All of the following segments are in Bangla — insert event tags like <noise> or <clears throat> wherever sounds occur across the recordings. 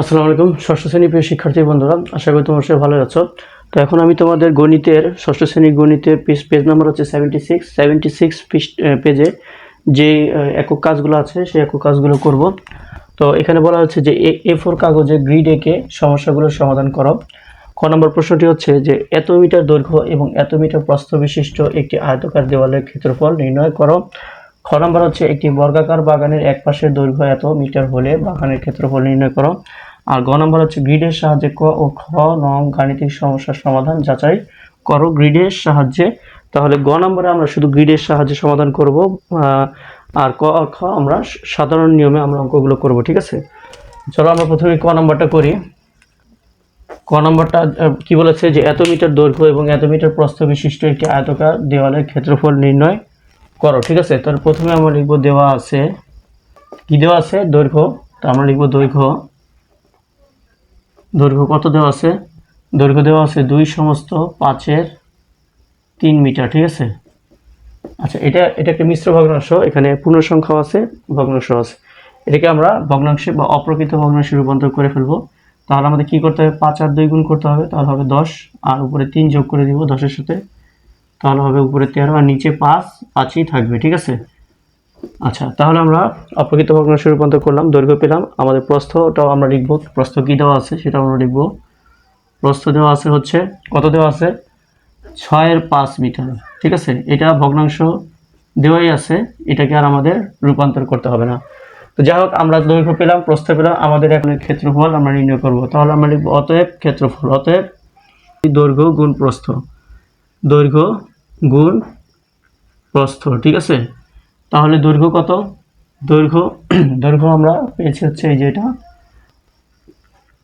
আসসালামু আলাইকুম, ষষ্ঠ শ্রেণি প্রিয় শিক্ষার্থী বন্ধুরা, আশা করি তোমার সবাই ভালো আছো। তো এখন আমি তোমাদের গণিতের, ষষ্ঠ শ্রেণি গণিতের পেজ পেজ নাম্বার হচ্ছে সেভেন্টি সিক্স সেভেন্টি সিক্স পেজে যে একক কাজগুলো আছে, সেই একক কাজগুলো করব। তো এখানে বলা হচ্ছে যে, এ ফোর কাগজে গ্রিড এঁকে সমস্যাগুলোর সমাধান করো। ক নম্বর প্রশ্নটি হচ্ছে যে, এত মিটার দৈর্ঘ্য এবং এত মিটার প্রস্থ বিশিষ্ট একটি আয়তকার দেওয়ালের ক্ষেত্রফল নির্ণয় করো। খ নম্বর হচ্ছে একটি বর্গাকার বাগানের এক পাশের দৈর্ঘ্য এত মিটার হলে বাগানের ক্ষেত্রফল নির্ণয় করো। আর গ নম্বর হচ্ছে গ্রিডের সাহায্যে ক ও খ নং গাণিতিক সমস্যার সমাধান যাচাই করো গ্রিডের সাহায্যে। তাহলে গ নম্বরে আমরা শুধু গ্রিডের সাহায্যে সমাধান করব আর ক আর খ আমরা সাধারণ নিয়মে আমরা অঙ্কগুলো করব, ঠিক আছে? চলো আমরা প্রথমে ক নম্বরটা করি। ক নম্বরটা কি বলেছে যে এত মিটার দৈর্ঘ্য এবং এত মিটার প্রস্থ বিশিষ্ট একটি আয়তকার দেওয়ালের ক্ষেত্রফল নির্ণয় করো, ঠিক আছে? তাহলে প্রথমে আমরা লিখব দেওয়া আছে। কি দেওয়া আছে? দৈর্ঘ্য। তা আমরা লিখব দৈর্ঘ্য। দৈর্ঘ্য কত দেওয়া আছে? দৈর্ঘ্য দেওয়া আছে দুই সমস্ত পাঁচের তিন মিটার, ঠিক আছে? আচ্ছা এটা এটা একটা মিশ্র ভগ্নাংশ, এখানে পূর্ণ সংখ্যাও আছে ভগ্নাংশ আছে। এটাকে আমরা ভগ্নাংশে বা অপ্রকৃত ভগ্নাংশে রূপান্তর করে ফেলব। তাহলে আমাদের কি করতে হবে? পাঁচ আর দুই গুণ করতে হবে, তাহলে হবে দশ, আর উপরে তিন যোগ করে দিব দশের সাথে, তাহলে হবে উপরে তেরো, আর নিচে পাঁচ, পাঁচই থাকবে, ঠিক আছে? আচ্ছা তাহলে আমরা অপ্রকৃত ভগ্নাংশ রূপান্তর করলাম, দৈর্ঘ্য পেলাম, আমাদের প্রস্থটাও আমরা লিখব, প্রস্থ কী দেওয়া আছে সেটা আমরা লিখব। প্রস্থ দেওয়া আছে হচ্ছে, কত দেওয়া আছে? ছয়ের পাঁচ মিটার, ঠিক আছে? এটা ভগ্নাংশ দেওয়াই আছে, এটাকে আর আমাদের রূপান্তর করতে হবে না। তো যাই হোক, আমরা দৈর্ঘ্য পেলাম, প্রস্থ পেলাম, আমাদের এখন ক্ষেত্রফল আমরা নির্ণয় করব। তাহলে আমরা লিখব অতএব ক্ষেত্রফল, অতএব দৈর্ঘ্য গুণ প্রস্থ। দৈর্ঘ্য গুণ প্রস্থ, ঠিক আছে? তাহলে দৈর্ঘ্য কত? দৈর্ঘ্য <clears throat> দৈর্ঘ্য আমরা পেয়েছি হচ্ছে এই যে এটা।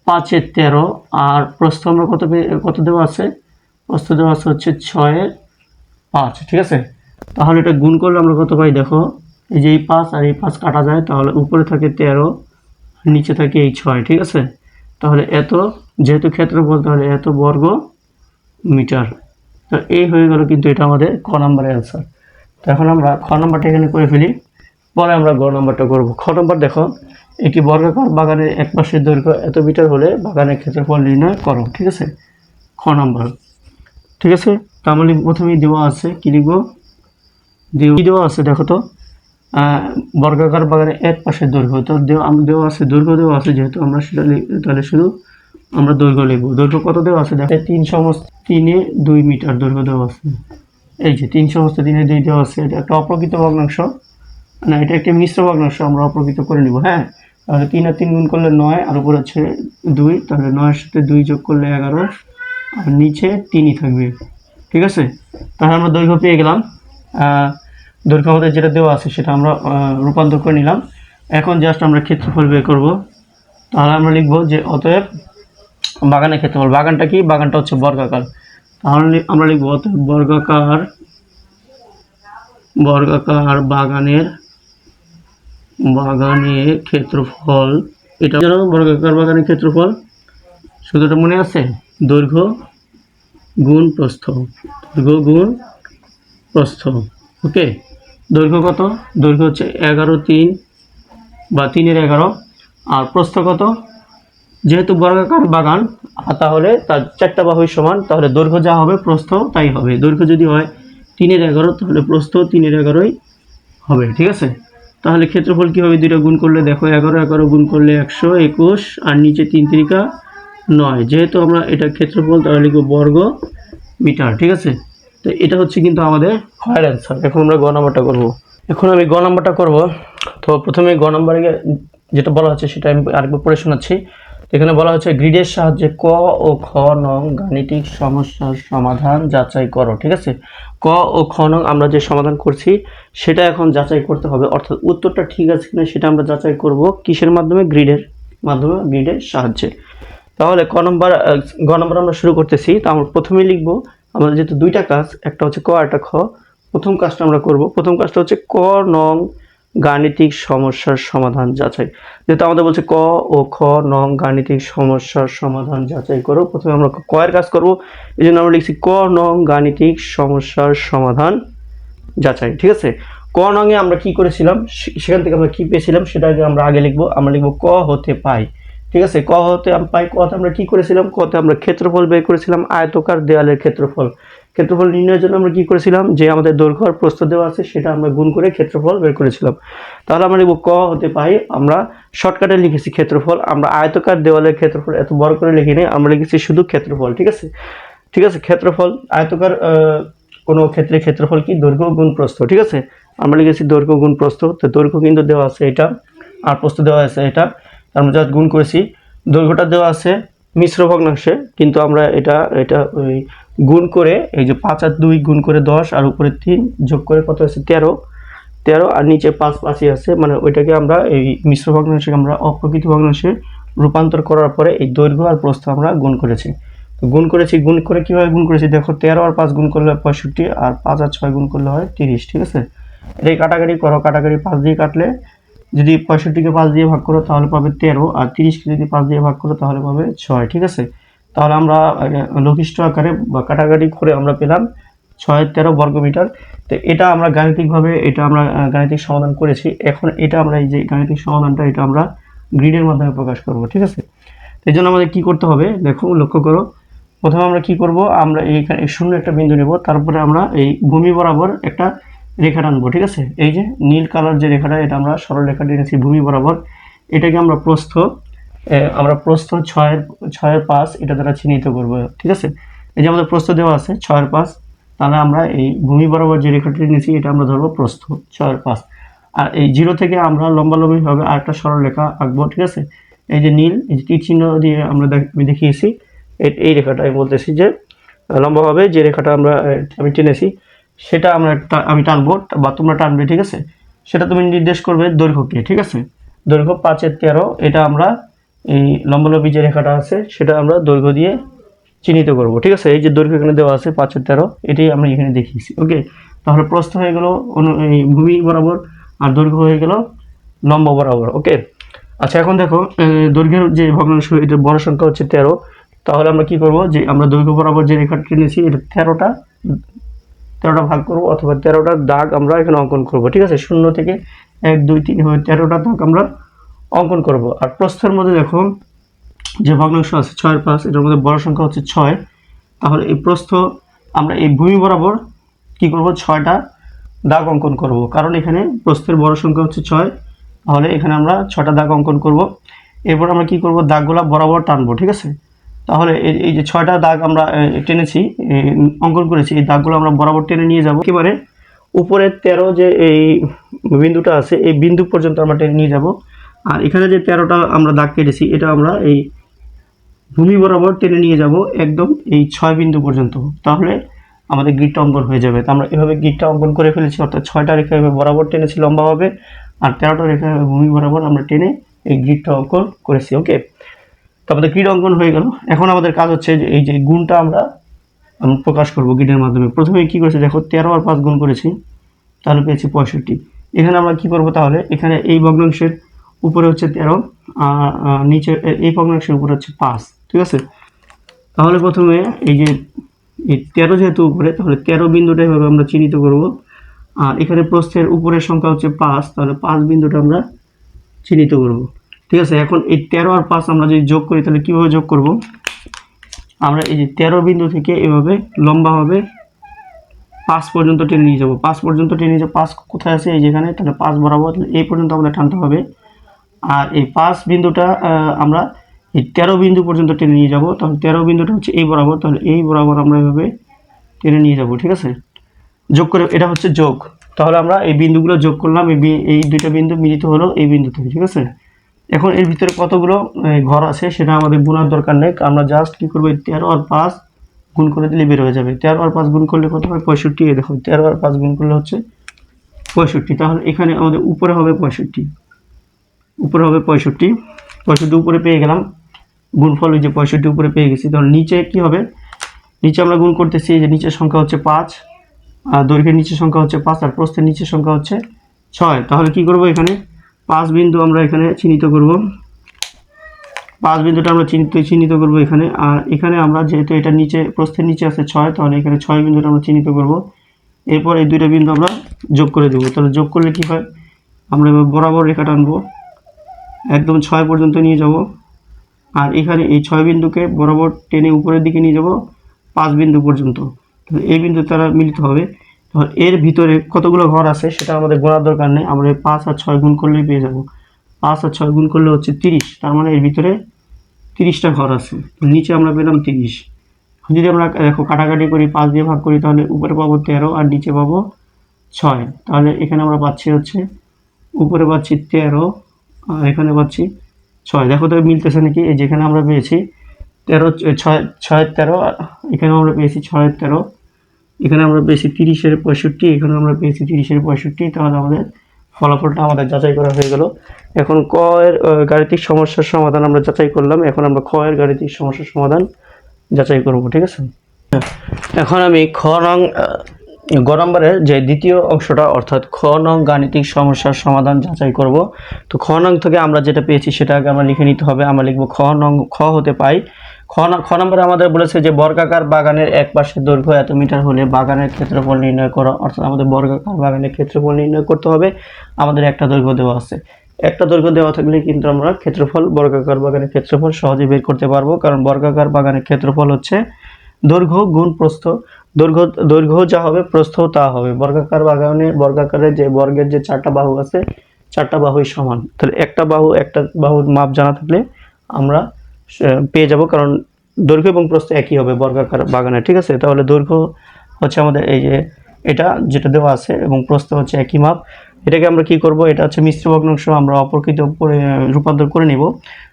পাঁচের তেরো, আর প্রস্থ আমরা কত কত দেওয়া আছে? প্রস্থ দেওয়া আছে হচ্ছে ছয়ের পাঁচ, ঠিক আছে? তাহলে এটা গুণ করলে আমরা কত পাই? দেখো, এই যে এই পাঁচ আর এই পাঁচ কাটা যায়, তাহলে উপরে থাকে তেরো নিচে থাকে এই ছয়, ঠিক আছে? তাহলে এত, যেহেতু ক্ষেত্রফল, তাহলে এত বর্গ মিটার। তো এই হয়ে গেল কিন্তু এটা আমাদের ক নম্বরের অ্যান্সার তো এখন আমরা খ নম্বরটা এখানে করে ফেলি। পরে আমরা গ নম্বরটা করব। খ নম্বর দেখো একটি বর্গাকার বাগানের এক পাশের দৈর্ঘ্য এত মিটার হলে বাগানের ক্ষেত্রফল নির্ণয় করো ঠিক আছে? খ নম্বর। ঠিক আছে? তাহলে প্রথমেই দেওয়া আছে কি লিখব? দেওয়া- দেওয়া আছে দেখো তো? বর্গাকার বাগানের এক পাশের দৈর্ঘ্য। তো দেওয়া আছে দৈর্ঘ্য দেওয়া আছে যেহেতু আমরা সেটা তাহলে শুধু আমরা দৈর্ঘ্য লিখব। দৈর্ঘ্য কত দেওয়া আছে দেখো? তিন সমস্ত তিনে দুই মিটার দৈর্ঘ্য দেওয়া আছে। এই যে তিন সমস্ত তিনে দুই দেওয়া আছে এটা একটা অপ্রকৃত ভগ্নাংশ। না এটা একটা মিশ্র ভগ্নাংশ, আমরা অপ্রকৃত করে নিব হ্যাঁ? তাহলে তিন আর তিন গুণ করলে নয়, আর উপর হচ্ছে দুই, তাহলে নয়ের সাথে দুই যোগ করলে এগারো, আর নিচে তিনই থাকবে। ঠিক আছে? তাহলে আমরা দৈর্ঘ্য পেয়ে গেলাম। দৈর্ঘ্য আমাদের যেটা দেওয়া আছে সেটা আমরা রূপান্তর করে নিলাম। এখন জাস্ট আমরা ক্ষেত্রফল বের করব। তাহলে আমরা লিখব যে অতএব বাগানের ক্ষেত্রফল, বাগানটা কি? বাগানটা হচ্ছে বর্গাকার। তাহলে আমরা লিখব বর্গাকার বর্গাকার বাগানের বাগানের ক্ষেত্রফল, এটা যেন বর্গাকার বাগানের ক্ষেত্রফল এটা মনে আছে? দৈর্ঘ্য গুণ প্রস্থ, দৈর্ঘ্য গুণ প্রস্থ, ওকে? দৈর্ঘ্য কত? দৈর্ঘ্য হচ্ছে এগারো তিন বা তিনের এগারো, আর প্রস্থ কত? যেহেতু বর্গাকার বাগান, তাহলে তার চারটা বাহুই সমান, তাহলে দৈর্ঘ্য যা হবে প্রস্থ, তাই হবে। দৈর্ঘ্য যদি হয় তিনের এগারো, তাহলে প্রস্থ তিনের এগারোই হবে, ঠিক আছে? তাহলে ক্ষেত্রফল কী হবে দুইটা গুণ করলে? দেখো, এগারো এগারো গুণ করলে একশো একুশ, আর নিচে তিন তিরিকা নয়। যেহেতু আমরা এটা ক্ষেত্রফল, তাহলে লিখব বর্গ মিটার, ঠিক আছে? তো এটা হচ্ছে কিন্তু আমাদের খয়ের অ্যান্সার। এখন আমরা গ নাম্বারটা করব। এখন আমি গ নাম্বারটা করব। তো প্রথমে গ নাম্বারে যেটা বলা হচ্ছে, সেটা আমি আরেকবার পড়ে শোনাচ্ছি। এখানে বলা হচ্ছে, গ্রিডের সাহায্যে ক ও খ নং গাণিতিক সমস্যার সমাধান যাচাই করো। ঠিক আছে? ক ও খ নং আমরা যে সমাধান করছি, সেটা এখন যাচাই করতে হবে। অর্থাৎ উত্তরটা ঠিক আছে কিনা সেটা আমরা যাচাই করব কিসের মাধ্যমে? গ্রিডের মাধ্যমে, গ্রিডের সাহায্যে। তাহলে ক নম্বর গ নম্বর আমরা শুরু করতেছি। তো আমরা প্রথমেই লিখব, আমাদের যেহেতু দুইটা কাজ, একটা হচ্ছে ক একটা খ। প্রথম কাজটা আমরা করব। প্রথম কাজটা হচ্ছে ক নং গাণিতিক সমস্যার সমাধান যাচাই। যেহেতু আমাদের বলছে ক ও খ নং গাণিতিক সমস্যার সমাধান যাচাই করো। প্রথমে আমরা ক এর কাজ করব। এই জন্য আমরা লিখছি ক নং গাণিতিক সমস্যার সমাধান যাচাই, ঠিক আছে? ক নংয়ে আমরা কি করেছিলাম? সেখান থেকে আমরা কি পেয়েছিলাম? সেটা আমরা আগে লিখব। আমরা লিখব ক হতে পাই, ঠিক আছে? ক হতে পাই, কতে আমরা কি করেছিলাম? কতে আমরা ক্ষেত্রফল বের করেছিলাম, আয়তকার দেওয়ালের ক্ষেত্রফল। ক্ষেত্রফল নির্ণয়ের জন্য আমরা কি করেছিলাম? যে আমাদের দৈর্ঘ্য আর প্রস্থ দেওয়া আছে, সেটা আমরা গুণ করে ক্ষেত্রফল বের করেছিলাম। তাহলে আমরা লিখব ক হতে পাই আমরা শর্টকাটে লিখেছি ক্ষেত্রফল, আমরা আয়তকার দেওয়ালের ক্ষেত্রফল এত বড় করে লিখিনি আমরা লিখেছি শুধু ক্ষেত্রফল, ঠিক আছে? ঠিক আছে, ক্ষেত্রফল, আয়তকার কোনো ক্ষেত্রে ক্ষেত্রফল কি? দৈর্ঘ্য, গুণ, প্রস্থ, ঠিক আছে? আমরা লিখেছি দৈর্ঘ্য, গুণ, প্রস্থ, তো দৈর্ঘ্য কিন্তু দেওয়া আছে এটা, আর প্রস্থ দেওয়া আছে এটা আমরা জাস্ট গুণ করেছি। দৈর্ঘ্যটা দেওয়া আছে মিশ্র ভগ্নাংশে, কিন্তু আমরা এটা এটা ওই গুণ করে, এই যে পাঁচ আর দুই গুণ করে দশ আর উপরে তিন যোগ করে কত আছে? তেরো। তেরো আর নিচে পাঁচ পাঁচই আছে মানে ওইটাকে আমরা এই মিশ্র ভগ্নাংশে আমরা অপ্রকৃত ভগ্নাংশে রূপান্তর করার পরে এই দৈর্ঘ্য আর প্রস্থ আমরা গুণ করেছি। তো গুণ করেছি, গুণ করে কীভাবে গুণ করেছি? দেখো, তেরো আর পাঁচ গুণ করলে পঁয়ষট্টি আর পাঁচ আর ছয় গুণ করলে হয় তিরিশ, ঠিক আছে? এটাই কাটাকাটি করো, কাটাকাটি পাঁচ দিয়ে কাটলে যদি পঁয়ষট্টিকে পাঁচ দিয়ে ভাগ করো তাহলে পাবে তেরো আর তিরিশকে যদি পাঁচ দিয়ে ভাগ করো তাহলে পাবে ছয়, ঠিক আছে? তাহলে আমরা লঘিষ্ঠ আকারে বা কাটাকাটি করে আমরা পেলাম ছয় তেরো বর্গমিটার। তো এটা আমরা গাণিতিকভাবে, এটা আমরা গাণিতিক সমাধান করেছি। এখন এটা আমরা এই যে গাণিতিক সমাধানটা, এটা আমরা গ্রিডের মাধ্যমে প্রকাশ করব, ঠিক আছে? এই জন্য আমাদের কী করতে হবে দেখো লক্ষ্য করো। প্রথমে আমরা কি করব, আমরা এইখানে শূন্য একটা বিন্দু নেব, তারপরে আমরা এই ভূমি বরাবর একটা রেখা টানবো, ঠিক আছে? এই যে নীল কালার যে রেখাটা, এটা আমরা সরল রেখা টেনেছি ভূমি বরাবর। এটাকে আমরা প্রস্থ আমরা প্রস্থ ছয়ের ছয়ের পাঁচ এটা দ্বারা চিহ্নিত করব, ঠিক আছে? এই যে আমাদের প্রস্থ দেওয়া আছে, ছয়ের পাঁচ, তাহলে আমরা এই ভূমি বরাবর যে রেখাটি নিয়েছি এটা আমরা ধরবো প্রস্থ ছয়ের পাঁচ। আর এই জিরো থেকে আমরা লম্বালম্বিভাবে আরেকটা সরল রেখা আঁকবো, ঠিক আছে? এই যে নীল, এই যে তীর চিহ্ন দিয়ে আমরা দেখ- আমি দেখিয়েছি, এই- রেখাটা আমি বলতেছি যে লম্বাভাবে যে রেখাটা আমরা আমি টেনেছি, সেটা আমরা আমি টানবো, বা তোমরা টানবে, ঠিক আছে? সেটা তুমি নির্দেশ করবে দৈর্ঘ্যকে, ঠিক আছে? দৈর্ঘ্য পাঁচের তেরো, এটা আমরা এই লম্বালম্বী যে রেখাটা আছে, সেটা আমরা দৈর্ঘ্য দিয়ে চিহ্নিত করব। ঠিক আছে? এই যে দৈর্ঘ্য এখানে দেওয়া আছে পাঁচের তেরো, এটাই আমরা এখানে দেখিয়েছি। ওকে? তাহলে প্রস্থ হয়ে গেল এই ভূমি বরাবর আর দৈর্ঘ্য হয়ে গেল লম্ব বরাবর। ওকে? আচ্ছা এখন দেখো দৈর্ঘ্যের যে ভগ্নাংশ, এটার বড় সংখ্যা হচ্ছে তেরো। তাহলে আমরা কি করব? যে আমরা দৈর্ঘ্য বরাবর যে রেখাটা টেনেছি এটা তেরোটা তেরোটা ভাগ করব অথবা তেরোটা দাগ আমরা এখানে অঙ্কন করব। ঠিক আছে? শূন্য থেকে এক, দুই, তিন হয়ে তেরোটা দাগ আমরা অঙ্কন করব। আর প্রস্থের মধ্যে দেখো যে ভগ্নাংশ আছে ছয়ের পাঁচ, এটার মধ্যে বড় সংখ্যা হচ্ছে ছয়। তাহলে এই প্রস্থ আমরা এই ভূমি বরাবর কি করব? ছয়টা দাগ অঙ্কন করব। কারণ এখানে প্রস্থের বড় সংখ্যা হচ্ছে ছয়, তাহলে এখানে আমরা ছটা দাগ অঙ্কন করব। এরপর আমরা কি করব? দাগগুলা বরাবর টানবো, ঠিক আছে? তাহলে এই যে ছয়টা দাগ আমরা টেনেছি অঙ্কন করেছি, এই দাগগুলো আমরা বরাবর টেনে নিয়ে যাব। একেবারে উপরের তেরো যে এই বিন্দুটা আছে, এই বিন্দু পর্যন্ত আমরা টেনে নিয়ে যাব। আর এখানে যে তেরোটা আমরা দাগ কেটেছি, এটা আমরা এই ভূমি বরাবর টেনে নিয়ে যাব একদম এই ছয় বিন্দু পর্যন্ত। তাহলে আমাদের গ্রিডটা অঙ্কন হয়ে যাবে। তো আমরা এভাবে গ্রিডটা অঙ্কন করে ফেলেছি, অর্থাৎ ছয়টা রেখা এভাবে বরাবর টেনেছি লম্বাভাবে, আর তেরোটা রেখা ভূমি বরাবর আমরা টেনে এই গ্রিডটা অঙ্কন করেছি ওকে তো আমাদের গ্রিড অঙ্কন হয়ে গেল। এখন আমাদের কাজ হচ্ছে যে এই যে গুণটা আমরা আমরা প্রকাশ করব গ্রিডের মাধ্যমে। প্রথমে কি করেছি? দেখো, তেরো আর পাঁচ গুণ করেছি, তাহলে পেয়েছি পঁয়ষট্টি। এখানে আমরা কি করব তাহলে? এখানে এই ভগ্নাংশের উপরে হচ্ছে তেরো, আর নিচে এই ভগ্নাংশের উপরে হচ্ছে পাঁচ, ঠিক আছে? তাহলে প্রথমে এই যে, এই তেরো যেহেতু উপরে, তাহলে তেরো বিন্দুটা এভাবে আমরা চিহ্নিত করব। আর এখানে প্রস্থের উপরের সংখ্যা হচ্ছে পাঁচ, তাহলে পাঁচ বিন্দুটা আমরা চিহ্নিত করব, ঠিক আছে? এখন এই তেরো আর পাঁচ আমরা যদি যোগ করি, তাহলে কীভাবে যোগ করব? আমরা এই যে তেরো বিন্দু থেকে এভাবে লম্বাভাবে পাঁচ পর্যন্ত টেনে নিয়ে যাব। পাঁচ পর্যন্ত টেনে নিয়ে যাব পাঁচ কোথায় আছে? এই যেখানে, তাহলে পাঁচ বরাবর এই পর্যন্ত আমাদের টানতে হবে। আর এই পাঁচ বিন্দুটা আমরা এই তেরো বিন্দু পর্যন্ত টেনে নিয়ে যাব। তাহলে তেরো বিন্দুটা হচ্ছে এই বরাবর। তাহলে এই বরাবর আমরা এভাবে টেনে নিয়ে যাব, ঠিক আছে? যোগ করে, এটা হচ্ছে যোগ। তাহলে আমরা এই বিন্দুগুলো যোগ করলাম, এই এই দুইটা বিন্দু মিলিত হলো এই বিন্দু থেকে ঠিক আছে? এখন এর ভিতরে কতগুলো ঘর আছে সেটা আমাদের গুণার দরকার নেই। আমরা জাস্ট কী করব তেরো আর পাঁচ গুণ করে দিলে বের হয়ে যাবে। তেরো আর পাঁচ গুণ করলে কত হয়? পঁয়ষট্টি। দেখো, তেরো আর পাঁচ গুণ করলে হচ্ছে পঁয়ষট্টি। তাহলে এখানে আমাদের উপরে হবে পঁয়ষট্টি। উপরে হবে পঁয়ষট্টি। পঁয়ষট্টি উপরে পেয়ে গেলাম। গুণফল ওই যে পঁয়ষট্টি উপরে পেয়ে গেছি। তাহলে নিচে কি হবে? নিচে আমরা গুণ করতেছি যে নিচের সংখ্যা হচ্ছে পাঁচ, আর দৈর্ঘ্যের নিচের সংখ্যা হচ্ছে পাঁচ, আর প্রস্থের নিচের সংখ্যা হচ্ছে ছয়। তাহলে কি করব এখানে? পাঁচ বিন্দু আমরা এখানে চিহ্নিত করব। পাঁচ বিন্দুটা আমরা চিহ্নিত চিহ্নিত করব এখানে। আর এখানে আমরা যেহেতু এটা নিচে প্রস্থের নিচে আছে ছয়, তাহলে এখানে ছয় বিন্দুটা আমরা চিহ্নিত করব। এরপর এই দুইটা বিন্দু আমরা যোগ করে দেবো। তাহলে যোগ করলে কি হয়? আমরা এবার বরাবর রেখা টানবো একদম ছয় পর্যন্ত নিয়ে যাব। আর এখানে এই ছয় বিন্দুকে বরাবর টেনে উপরের দিকে নিয়ে যাব, পাঁচ বিন্দু পর্যন্ত। এই বিন্দু তারা মিলিত হবে। এর ভিতরে কতগুলো ঘর আছে সেটা আমাদের গোনার দরকার নেই। আমরা পাঁচ আর ছয় গুণ করলেই পেয়ে যাব। পাঁচ আর ছয় গুণ করলে হচ্ছে তিরিশ। তার মানে এর ভিতরে তিরিশটা ঘর আছে। নিচে আমরা পেলাম তিরিশ। যদি আমরা দেখো কাটাকাটি করি, পাঁচ দিয়ে ভাগ করি, তাহলে উপরে পাবো তেরো আর নিচে পাবো ছয়। তাহলে এখানে আমরা পাচ্ছি হচ্ছে, উপরে পাচ্ছি তেরো এখানে পাচ্ছি ছয়। দেখো তো মিলতেছে নাকি? এই যেখানে আমরা পেয়েছি তেরো ছয় ছয়ের তেরো এখানে আমরা পেয়েছি ছয়ের তেরো। এখানে আমরা পেয়েছি তিরিশের পঁয়ষট্টি এখানে আমরা পেয়েছি তিরিশের পঁয়ষট্টি। তাহলে আমাদের ফলাফলটা আমাদের যাচাই করা হয়ে গেল। এখন ক এর গাণিতিক সমস্যার সমাধান আমরা যাচাই করলাম। এখন আমরা খ এর গাণিতিক সমস্যার সমাধান যাচাই করব ঠিক আছে? এখন আমি খ আহ, গ নম্বরের যে দ্বিতীয় অংশটা, অর্থাৎ খ নং গাণিতিক সমস্যার সমাধান যাচাই করব। তো খ নং থেকে আমরা যেটা পেয়েছি সেটা আগে আমরা লিখে নিতে হবে। আমরা লিখব খ নং, খ হতে পাই। খ খ নম্বরে আমাদের বলেছে যে বর্গাকার বাগানের এক পাশের দৈর্ঘ্য এত মিটার হলে বাগানের ক্ষেত্রফল নির্ণয় করো, অর্থাৎ আমাদের বর্গাকার বাগানের ক্ষেত্রফল নির্ণয় করতে হবে। আমাদের একটা দৈর্ঘ্য দেওয়া আছে। একটা দৈর্ঘ্য দেওয়া থাকলে কিন্তু আমরা ক্ষেত্রফল, বর্গাকার বাগানের ক্ষেত্রফল সহজে বের করতে পারব। কারণ বর্গাকার বাগানের ক্ষেত্রফল হচ্ছে দৈর্ঘ্য গুণ প্রস্থ। দৈর্ঘ্য দৈর্ঘ্য যা হবে, প্রস্থ তা হবে। বর্গাকার বাগানে বর্গাকারে যে বর্গের যে চারটা বাহু আছে, চারটা বাহুই সমান। তাহলে একটা বাহু, একটা বাহুর মাপ জানা থাকলে আমরা পেয়ে যাব, কারণ দৈর্ঘ্য এবং প্রস্থ একই হবে বর্গাকার বাগানে ঠিক আছে? তাহলে দৈর্ঘ্য হচ্ছে আমাদের এই যে, এটা যেটা দেওয়া আছে এবং প্রস্থ হচ্ছে একই মাপ। এটাকে আমরা কি করব? এটা হচ্ছে মিশ্র ভগ্নাংশ, আমরা অপ্রকৃত রূপান্তর করে নেব।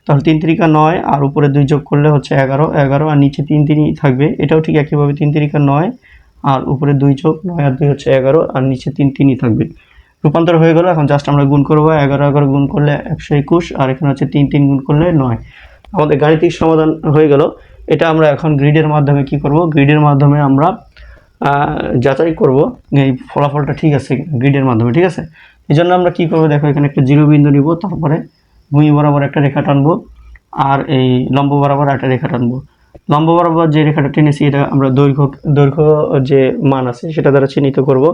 তাহলে তিন তিরিকা নয়, আর উপরে দুই যোগ করলে হচ্ছে এগারো এগারো, আর নিচে তিন তিনই থাকবে। এটাও ঠিক একইভাবে তিন তিরিকা নয়, আর উপরে দুই যোগ নয়, আর দুই হচ্ছে এগারো, আর নিচে তিন তিনই থাকবে। রূপান্তর হয়ে গেল, এখন জাস্ট আমরা গুণ করব, এগারো এগারো গুণ করলে একশো একুশ, আর এখানে হচ্ছে তিন তিন গুণ করলে নয়। আমাদের গাণিতিক সমাধান হয়ে গেল। এটা আমরা এখন গ্রিডের মাধ্যমে কি করব? গ্রিডের মাধ্যমে আমরা যাচাই করব, এই ফলাফলটা ঠিক আছে গ্রিডের মাধ্যমে, ঠিক আছে? এই জন্য আমরা কী করব, দেখো, এখানে একটা জিরো বিন্দু নিব, তারপরে ভূমি বরাবর একটা রেখা টানবো, আর এই লম্ব বরাবর একটা রেখা টানবো। লম্ব বরাবর যে রেখাটা টেনেছি, এটা আমরা দৈর্ঘ্য দৈর্ঘ্য যে মান আছে, সেটা দ্বারা চিহ্নিত করব।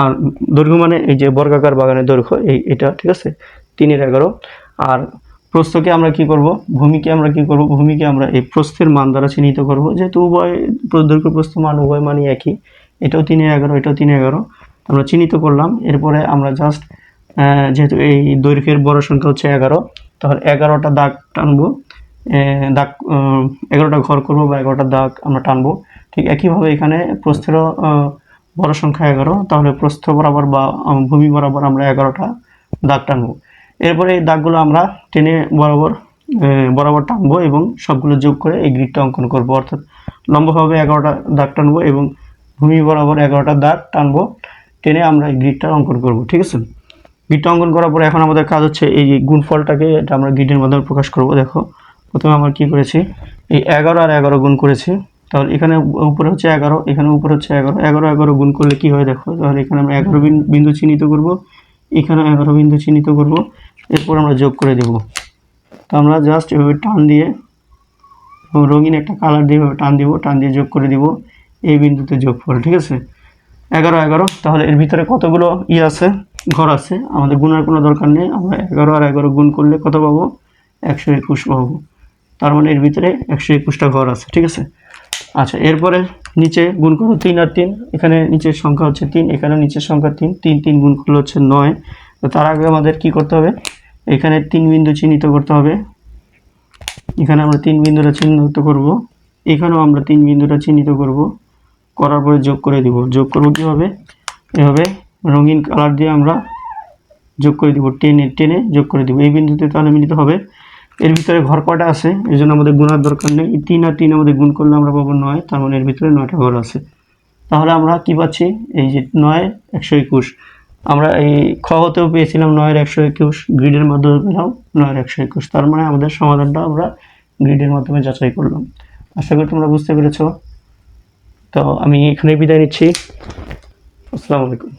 আর দৈর্ঘ্য মানে এই যে বর্গাকার বাগানের দৈর্ঘ্য, এই, এটা, ঠিক আছে? তিনের এগারো। আর প্রস্থকে আমরা কি করব? ভূমিকে আমরা কি করব? ভূমিকে আমরা এই প্রস্থের মান দ্বারা চিহ্নিত করব। যেহেতু উভয় দৈর্ঘ্য প্রস্থ মান, উভয় মানই একই। এটাও তিনে এগারো, এটাও তিনে এগারো। আমরা চিহ্নিত করলাম। এরপরে আমরা জাস্ট যেহেতু এই দৈর্ঘ্যের বড় সংখ্যা হচ্ছে এগারো, তাহলে এগারোটা দাগ টানবো। দাগ এগারোটা ঘর করব বা এগারোটা দাগ আমরা টানবো। ঠিক একইভাবে এখানে প্রস্থেরও বড় সংখ্যা এগারো, তাহলে প্রস্থ বরাবর বা ভূমি বরাবর আমরা এগারোটা দাগ টানবো। এরপরে এই দাগগুলো আমরা টেনে বরাবর বরাবর টানবো এবং সবগুলো যোগ করে এই গ্রিডটা অঙ্কন করব। অর্থাৎ লম্বভাবে এগারোটা দাগ টানবো এবং ভূমি বরাবর এগারোটা দাগ টানবো, টেনে আমরা এই গ্রিডটা অঙ্কন করব, ঠিক আছে? গ্রিডটা অঙ্কন করার পরে এখন আমাদের কাজ হচ্ছে এই গুণফলটাকে, এটা আমরা গ্রিডের মাধ্যমে প্রকাশ করব। দেখো, প্রথমে আমরা কি করেছি? এই এগারো আর এগারো গুণ করেছি। তাহলে এখানে উপরে হচ্ছে এগারো, এখানে উপরে হচ্ছে এগারো। এগারো এগারো গুণ করলে কি হয় দেখো? তাহলে এখানে আমরা এগারো বিন- বিন্দু চিহ্নিত করব। এখানে এগারো বিন্দু চিহ্নিত করব। এরপর আমরা যোগ করে দেব। তো আমরা জাস্ট এভাবে টান দিয়ে রঙিন একটা কালার দিয়ে টান দিব, টান দিয়ে যোগ করে দিব। এই বিন্দুতে যোগ যোগফল, ঠিক আছে? এগারো এগারো, তাহলে এর ভিতরে কতগুলো ই আছে? ঘর আছে। আমাদের গুণার কোনো দরকার নেই। আমরা এগারো আর এগারো গুণ করলে কত পাবো? একশো একুশ পাবো। তার মানে এর ভিতরে একশো একুশটা ঘর আছে, ঠিক আছে? আচ্ছা এরপরে নিচে গুণ করো তিন আর তিন, এখানে নিচের সংখ্যা হচ্ছে তিন এখানে নিচের সংখ্যা তিন তিন তিন গুণ করলে হচ্ছে নয়। তো তার আগে আমাদের কি করতে হবে? এখানে তিন বিন্দু চিহ্নিত করতে হবে। এখানে আমরা তিন বিন্দুটা চিহ্নিত করব। এখানেও আমরা তিন বিন্দুটা চিহ্নিত করব। করার পরে যোগ করে দিব। যোগ করব কীভাবে? এভাবে রঙিন কালার দিয়ে আমরা যোগ করে দিব। টেনে টেনে যোগ করে দিব। এই বিন্দুতে তাহলে মিলিত হবে এর ভিতরে ঘর কটা আছে? এই জন্য আমাদের গুণার দরকার নেই। তিন আর তিন আমাদের গুণ করলে আমরা পাবো নয়, তার মানে এর ভিতরে নয়টা ঘর আছে। তাহলে আমরা কি পাচ্ছি? এই যে নয়, একশো একুশ। আমরা এই খ হতেও পেয়েছিলাম নয়ের একশো একুশ। গ্রিডের মাধ্যমে পেলাম নয়ের একশো একুশ। তার মানে আমাদের সমাধানটা আমরা গ্রিডের মাধ্যমে যাচাই করলাম। আশা করি তোমরা বুঝতে পেরেছ। তো আমি এখানে বিদায় নিচ্ছি। আসসালামু আলাইকুম।